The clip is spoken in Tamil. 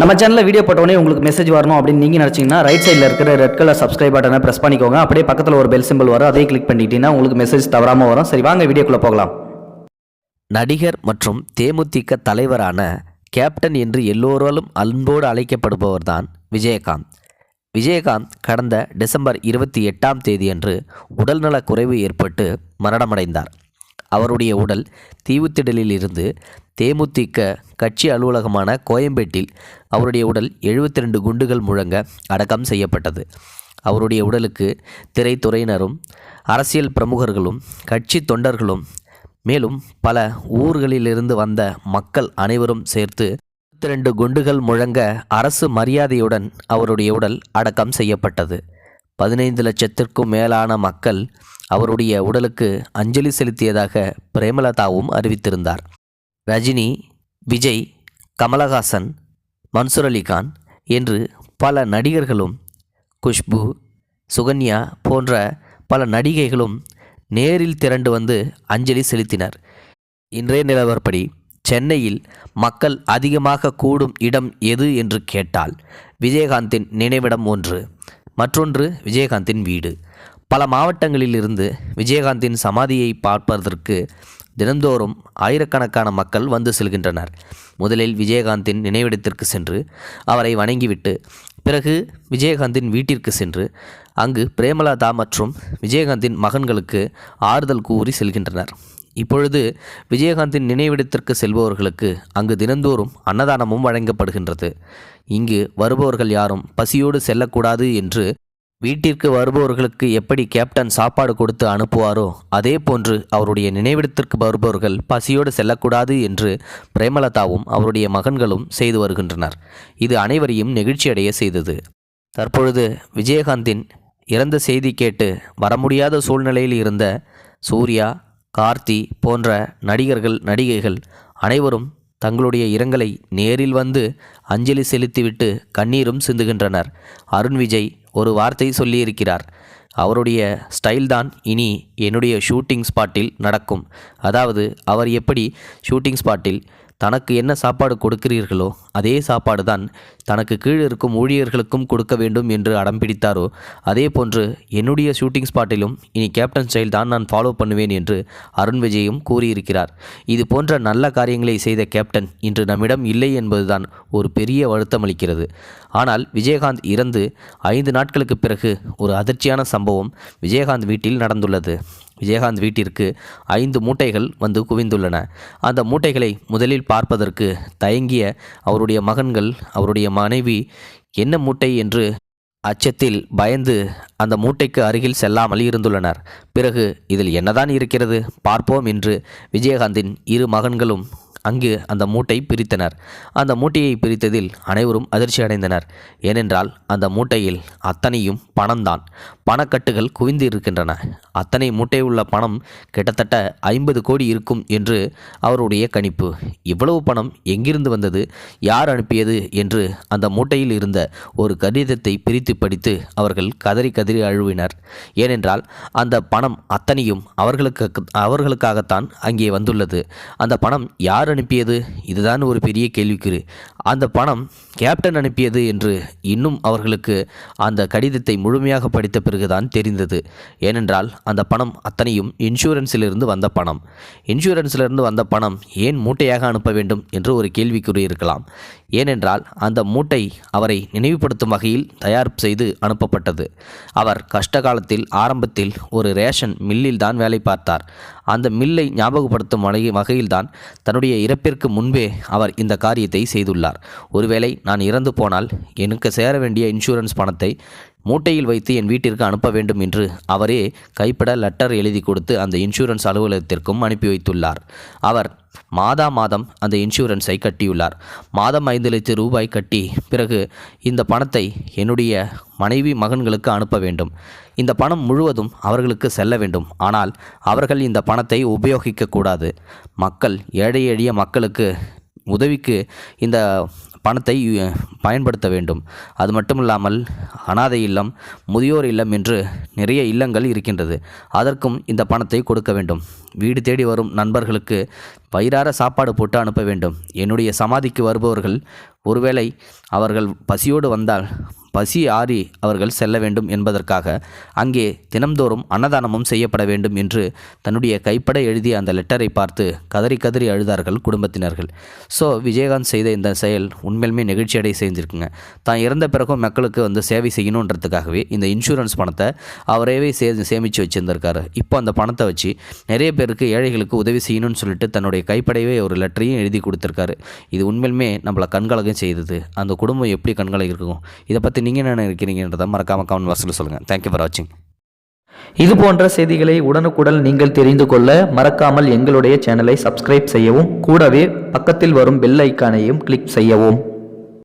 நம்ம சேனலில் வீடியோ போட்டோடனே உங்களுக்கு மெசேஜ் வரணும் அப்படின்னு நீங்கள் நினச்சிங்கன்னா ரைட் சைடில் இருக்கிற ரெட் கலர் சப்ஸ்கிரைப் பட்டனை ப்ரெஸ் பண்ணிக்கோங்க. அப்படியே பக்கத்தில் ஒரு பெல் சிம்பிள் வரும். அதே கிளிக் பண்ணிட்டீங்கன்னா உங்களுக்கு மெசேஜ் தவறாமல் வரும். சரி வாங்க வீடியோக்குள்ளே போகலாம். நடிகர் மற்றும் தேமுதிக தலைவரான கேப்டன் என்று எல்லோராலும் அன்போடு அழைக்கப்படுபவர்தான் விஜயகாந்த். விஜயகாந்த் கடந்த டிசம்பர் இருபத்தி எட்டாம் தேதியன்று உடல்நலக் குறைவு ஏற்பட்டு மரணமடைந்தார். அவருடைய உடல் தீவுத்திடலில் இருந்து தேமுதிக கட்சி அலுவலகமான கோயம்பேட்டில் அவருடைய உடல் 72 ரெண்டு குண்டுகள் முழங்க அடக்கம் செய்யப்பட்டது. அவருடைய உடலுக்கு திரைத்துறையினரும் அரசியல் பிரமுகர்களும் கட்சி தொண்டர்களும் மேலும் பல ஊர்களிலிருந்து வந்த மக்கள் அனைவரும் சேர்த்து ரெண்டு குண்டுகள் முழங்க அரசு மரியாதையுடன் அவருடைய உடல் அடக்கம் செய்யப்பட்டது. பதினைந்து லட்சத்திற்கும் மேலான மக்கள் அவருடைய உடலுக்கு அஞ்சலி செலுத்தியதாக பிரேமலதாவும் அறிவித்திருந்தார். ரஜினி விஜய் கமலஹாசன் மன்சூர் அலிகான் என்று பல நடிகர்களும் குஷ்பு சுகன்யா போன்ற பல நடிகைகளும் நேரில் திரண்டு வந்து அஞ்சலி செலுத்தினர். இன்றைய நிலவரப்படி சென்னையில் மக்கள் அதிகமாக கூடும் இடம் எது என்று கேட்டால் விஜயகாந்தின் நினைவிடம் ஒன்று. மற்றொன்று விஜயகாந்தின் வீடு. பல மாவட்டங்களிலிருந்து விஜயகாந்தின் சமாதியை பார்ப்பதற்கு தினந்தோறும் ஆயிரக்கணக்கான மக்கள் வந்து செல்கின்றனர். முதலில் விஜயகாந்தின் நினைவிடத்திற்கு சென்று அவரை வணங்கிவிட்டு பிறகு விஜயகாந்தின் வீட்டிற்கு சென்று அங்கு பிரேமலதா மற்றும் விஜயகாந்தின் மகன்களுக்கு ஆறுதல் கூறி செல்கின்றனர். இப்பொழுது விஜயகாந்தின் நினைவிடத்திற்கு செல்பவர்களுக்கு அங்கு தினந்தோறும் அன்னதானமும் வழங்கப்படுகின்றது. இங்கு வருபவர்கள் யாரும் பசியோடு செல்லக்கூடாது என்று வீட்டிற்கு வருபவர்களுக்கு எப்படி கேப்டன் சாப்பாடு கொடுத்து அனுப்புவாரோ அதே போன்று அவருடைய நினைவிடத்திற்கு வருபவர்கள் பசியோடு செல்லக்கூடாது என்று பிரேமலதாவும் அவருடைய மகன்களும் செய்து வருகின்றனர். இது அனைவரையும் நெகிழ்ச்சியடைய செய்தது. தற்பொழுது விஜயகாந்தின் இறந்த செய்தி கேட்டு வர முடியாத சூழ்நிலையில் இருந்த சூர்யா கார்த்தி போன்ற நடிகர்கள் நடிகைகள் அனைவரும் தங்களுடைய இரங்கலை நேரில் வந்து அஞ்சலி செலுத்திவிட்டு கண்ணீரும் சிந்துகின்றனர். அருண் விஜய் ஒரு வார்த்தை சொல்லியிருக்கிறார். அவருடைய ஸ்டைல் தான் இனி என்னுடைய ஷூட்டிங் ஸ்பாட்டில் நடக்கும். அதாவது அவர் எப்படி ஷூட்டிங் ஸ்பாட்டில் தனக்கு என்ன சாப்பாடு கொடுக்கிறீர்களோ அதே சாப்பாடு தான் தனக்கு கீழ் இருக்கும் ஊழியர்களுக்கும் கொடுக்க வேண்டும் என்று அடம் பிடித்தாரோ அதே போன்று என்னுடைய ஷூட்டிங் ஸ்பாட்டிலும் இனி கேப்டன் ஸ்டைல் தான் நான் ஃபாலோ பண்ணுவேன் என்று அருண் விஜயும் கூறியிருக்கிறார். இது போன்ற நல்ல காரியங்களை செய்த கேப்டன் இன்று நம்மிடம் இல்லை என்பதுதான் ஒரு பெரிய வருத்தம் அளிக்கிறது. ஆனால் விஜயகாந்த் இறந்து ஐந்து நாட்களுக்கு பிறகு ஒரு அதிர்ச்சியான சம்பவம் விஜயகாந்த் வீட்டில் நடந்துள்ளது. விஜயகாந்த் வீட்டிற்கு ஐந்து மூட்டைகள் வந்து குவிந்துள்ளன. அந்த மூட்டைகளை முதலில் பார்ப்பதற்கு தயங்கிய அவருடைய மகன்கள் அவருடைய மனைவி என்ன மூட்டை? என்று அச்சத்தில் பயந்து அந்த மூட்டைக்கு அருகில் செல்லாமல் இருந்துள்ளனர். பிறகு இதில் என்னதான் இருக்கிறது? பார்ப்போம் என்று விஜயகாந்தின் இரு மகன்களும் அங்கு அந்த மூட்டை பிரித்தனர். அந்த மூட்டையை பிரித்ததில் அனைவரும் அதிர்ச்சி அடைந்தனர். ஏனென்றால் அந்த மூட்டையில் அத்தனையும் பணம்தான். பணக்கட்டுகள் குவிந்து இருக்கின்றன அத்தனை மூட்டை உள்ள பணம் கிட்டத்தட்ட ஐம்பது கோடி இருக்கும் என்று அவருடைய கணிப்பு. இவ்வளவு பணம் எங்கிருந்து வந்தது? யார் அனுப்பியது? என்று அந்த மூட்டையில் இருந்த ஒரு கடிதத்தை பிரித்து படித்து அவர்கள் கதறி கதறி அழுவினர். ஏனென்றால் அந்த பணம் அத்தனையும் அவர்களுக்கு அவர்களுக்காகத்தான் அங்கே வந்துள்ளது. அந்த பணம் யார் அனுப்பியது? இதுதான் ஒரு பெரிய கேள்விக்குறி. அந்த பணம் கேப்டன் அனுப்பியது என்று இன்னும் அவர்களுக்கு அந்த கடிதத்தை முழுமையாக படித்த பிறகுதான் தெரிந்தது. ஏனென்றால் அந்த பணம் அத்தனையும் இன்சூரன்ஸிலிருந்து வந்த பணம். இன்சூரன்ஸிலிருந்து வந்த பணம் ஏன் மூட்டையாக அனுப்ப வேண்டும் என்று ஒரு கேள்விக்குறி இருக்கலாம். ஏனென்றால் அந்த மூட்டை அவரை நினைவுபடுத்தும் வகையில் தயார் செய்து அனுப்பப்பட்டது. அவர் கஷ்ட காலத்தில் ஆரம்பத்தில் ஒரு ரேஷன் மில்லில் தான் வேலை பார்த்தார். அந்த மில்லை ஞாபகப்படுத்தும் வகை வகையில்தான் தன்னுடைய இறப்பிற்கு முன்பே அவர் இந்த காரியத்தை செய்துள்ளார். ஒருவேளை நான் இறந்து போனால் எனக்கு சேர வேண்டிய இன்சூரன்ஸ் பணத்தை மூட்டையில் வைத்து என் வீட்டிற்கு அனுப்ப வேண்டும் என்று அவரே கைப்பட லெட்டர் எழுதி கொடுத்து அந்த இன்சூரன்ஸ் அலுவலகத்திற்கும் அனுப்பி வைத்துள்ளார். அவர் மாதா மாதம் அந்த இன்சூரன்ஸை கட்டியுள்ளார். மாதம் ஐந்து லட்சம் ரூபாய் கட்டி பிறகு இந்த பணத்தை என்னுடைய மனைவி மகன்களுக்கு அனுப்ப வேண்டும். இந்த பணம் முழுவதும் அவர்களுக்கு செல்ல வேண்டும். ஆனால் அவர்கள் இந்த பணத்தை உபயோகிக்கக்கூடாது மக்கள் ஏழை எளிய மக்களுக்கு உதவிக்கு இந்த பணத்தை பயன்படுத்த வேண்டும். அது மட்டும் இல்லாமல் அனாதை இல்லம் முதியோர் இல்லம் என்று நிறைய இல்லங்கள் இருக்கின்றது. அதற்கும் இந்த பணத்தை கொடுக்க வேண்டும். வீடு தேடி வரும் நண்பர்களுக்கு வயிறார சாப்பாடு போட்டு அனுப்ப வேண்டும். என்னுடைய சமாதிக்கு வருபவர்கள் ஒருவேளை அவர்கள் பசியோடு வந்தால் பசி ஆறி அவர்கள் செல்ல வேண்டும் என்பதற்காக அங்கே தினம்தோறும் அன்னதானமும் செய்யப்பட வேண்டும் என்று தன்னுடைய கைப்பட எழுதிய அந்த லெட்டரை பார்த்து கதறி கதறி அழுதார்கள் குடும்பத்தினர்கள். ஸோ விஜயகாந்த் செய்த இந்த செயல் உண்மையிலுமே நெகிழ்ச்சி அடைய செஞ்சுருக்குங்க தான் இறந்த பிறகும் மக்களுக்கு வந்து சேவை செய்யணுன்றதுக்காகவே இந்த இன்சூரன்ஸ் பணத்தை அவரேவே சே சேமித்து வச்சுருந்திருக்காரு. இப்போ அந்த பணத்தை வச்சு நிறைய பேருக்கு ஏழைகளுக்கு உதவி செய்யணும்னு சொல்லிட்டு தன்னுடைய கைப்படையவே ஒரு லெட்டரையும் எழுதி கொடுத்துருக்காரு. இது உண்மையிலுமே நம்மளை கண்கலகம் செய்தது. அந்த குடும்பம் எப்படி கண்கலகம் இருக்கும்? இதை பற்றி நீங்கள் என்ன நினைக்கிறீங்கன்றதை மறக்காமல் கமெண்ட் பாக்ஸில் சொல்லுங்கள் தேங்க்யூ ஃபார் வாட்சிங் இது போன்ற செய்திகளை உடனுக்குடன் நீங்கள் தெரிந்து கொள்ள மறக்காமல் எங்களுடைய சேனலை சப்ஸ்கிரைப் செய்யவும் கூடவே பக்கத்தில் வரும் பெல் ஐக்கானையும் கிளிக் செய்யவும்.